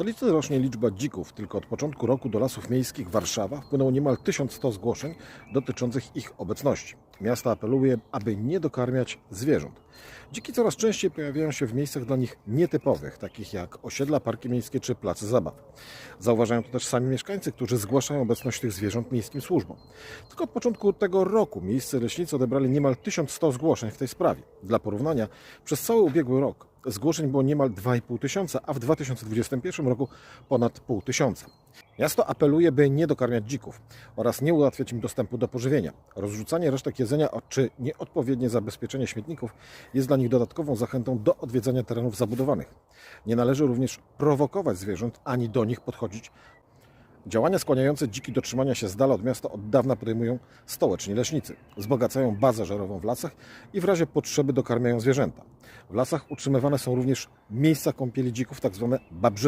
stolicy rośnie liczba dzików. Tylko od początku roku do lasów miejskich Warszawa wpłynęło niemal 1100 zgłoszeń dotyczących ich obecności. Miasto apeluje, aby nie dokarmiać zwierząt. Dziki coraz częściej pojawiają się w miejscach dla nich nietypowych, takich jak osiedla, parki miejskie czy place zabaw. Zauważają to też sami mieszkańcy, którzy zgłaszają obecność tych zwierząt miejskim służbom. Tylko od początku tego roku miejscy leśnicy odebrali niemal 1100 zgłoszeń w tej sprawie. Dla porównania, przez cały ubiegły rok zgłoszeń było niemal 2,5 tysiąca, a w 2021 roku ponad pół tysiąca. Miasto apeluje, by nie dokarmiać dzików oraz nie ułatwiać im dostępu do pożywienia. Rozrzucanie resztek jedzenia czy nieodpowiednie zabezpieczenie śmietników jest dla nich dodatkową zachętą do odwiedzania terenów zabudowanych. Nie należy również prowokować zwierząt ani do nich podchodzić. Działania skłaniające dziki do trzymania się z dala od miasta od dawna podejmują stołeczni leśnicy. Wzbogacają bazę żerową w lasach i w razie potrzeby dokarmiają zwierzęta. W lasach utrzymywane są również miejsca kąpieli dzików, tak zwane babrzyski.